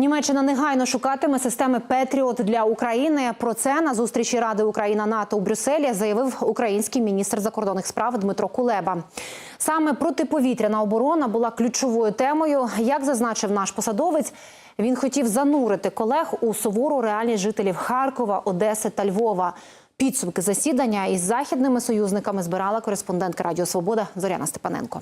Німеччина негайно шукатиме системи Петріот для України. Про це на зустрічі Ради Україна НАТО у Брюсселі заявив український міністр закордонних справ Дмитро Кулеба. Саме протиповітряна оборона була ключовою темою. Як зазначив наш посадовець, він хотів занурити колег у сувору реальність жителів Харкова, Одеси та Львова. Підсумки засідання із західними союзниками збирала кореспондентка Радіо Свобода Зоряна Степаненко.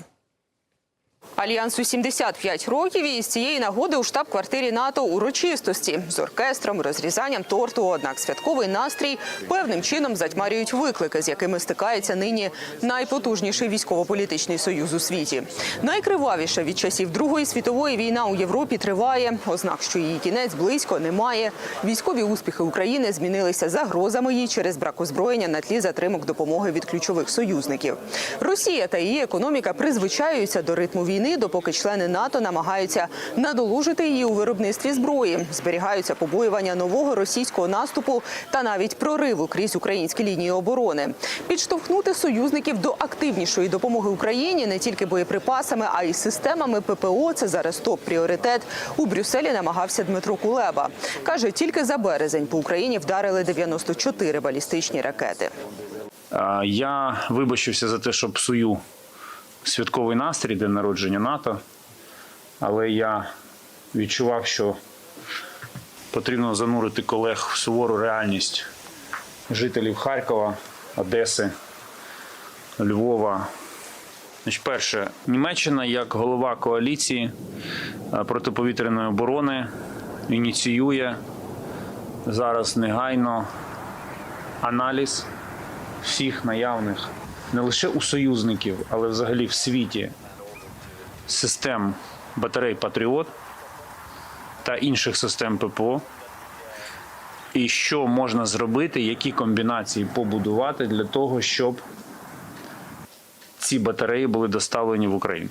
Альянсу 75 років і з цієї нагоди у штаб-квартирі НАТО урочистості з оркестром, розрізанням торту. Однак святковий настрій певним чином затьмарюють виклики, з якими стикається нині найпотужніший військово-політичний союз у світі. Найкривавіша від часів Другої світової війна у Європі триває. Ознак, що її кінець близько немає. Військові успіхи України змінилися загрозами їй через брак озброєння на тлі затримок допомоги від ключових союзників. Росія та її економіка призвичаються до ритму війни, допоки члени НАТО намагаються надолужити її у виробництві зброї. Зберігаються побоювання нового російського наступу та навіть прориву крізь українські лінії оборони. Підштовхнути союзників до активнішої допомоги Україні не тільки боєприпасами, а й системами ППО. Це зараз топ-пріоритет. У Брюсселі намагався Дмитро Кулеба. каже, тільки за березень по Україні вдарили 94 балістичні ракети. Я вибачився за те, що псую святковий настрій день народження НАТО, але я відчував, що потрібно занурити колег в сувору реальність жителів Харкова, Одеси, Львова. Перше, Німеччина як голова коаліції е, протиповітряної оборони ініціює зараз негайно аналіз всіх наявних не лише у союзників, але взагалі в світі систем батарей Патріот та інших систем ППО. І що можна зробити, які комбінації побудувати для того, щоб ці батареї були доставлені в Україну.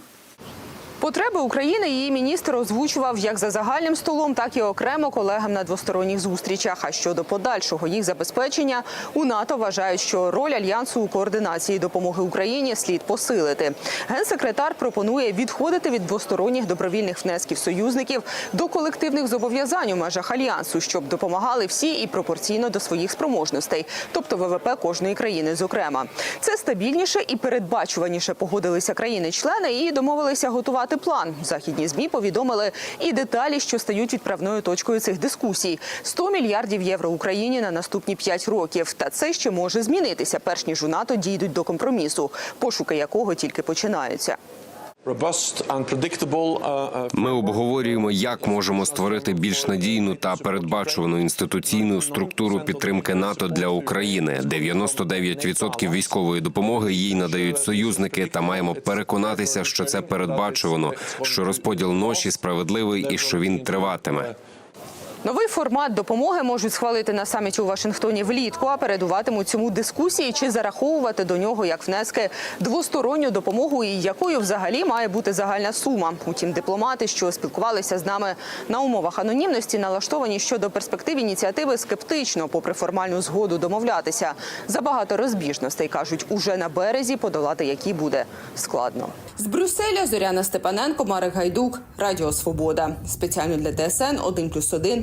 Потреби України її міністр озвучував як за загальним столом, так і окремо колегам на двосторонніх зустрічах. А щодо подальшого їх забезпечення у НАТО вважають, що роль альянсу у координації допомоги Україні слід посилити. Генсекретар пропонує відходити від двосторонніх добровільних внесків союзників до колективних зобов'язань у межах альянсу, щоб допомагали всі і пропорційно до своїх спроможностей, тобто ВВП кожної країни. Зокрема, це стабільніше і передбачуваніше погодилися країни-члени і домовилися готувати план. Західні змі повідомили і деталі, що стають відправною точкою цих дискусій: 100 мільярдів євро Україні на наступні 5 років. Та це ще може змінитися, перш ніж у НАТО дійдуть до компромісу, пошуки якого тільки починаються. Uh, uh, Ми обговорюємо, як можемо створити більш надійну та передбачувану інституційну структуру підтримки НАТО для України. 99% військової допомоги їй надають союзники, та маємо переконатися, що це передбачувано, що розподіл ноші справедливий і що він триватиме. Новий формат допомоги можуть схвалити на саміті у Вашингтоні влітку, а передуватимуть цьому дискусії чи зараховувати до нього як внески двосторонню допомогу, і якою взагалі має бути загальна сума. Утім, дипломати, що спілкувалися з нами на умовах анонімності, налаштовані щодо перспектив ініціативи скептично, попри формальну згоду домовлятися. Забагато розбіжностей кажуть, уже на березі подолати які буде складно. З Брюсселя Зоряна Степаненко, Марик Гайдук, Радіо Свобода. Спеціально для ТСН 1+,1,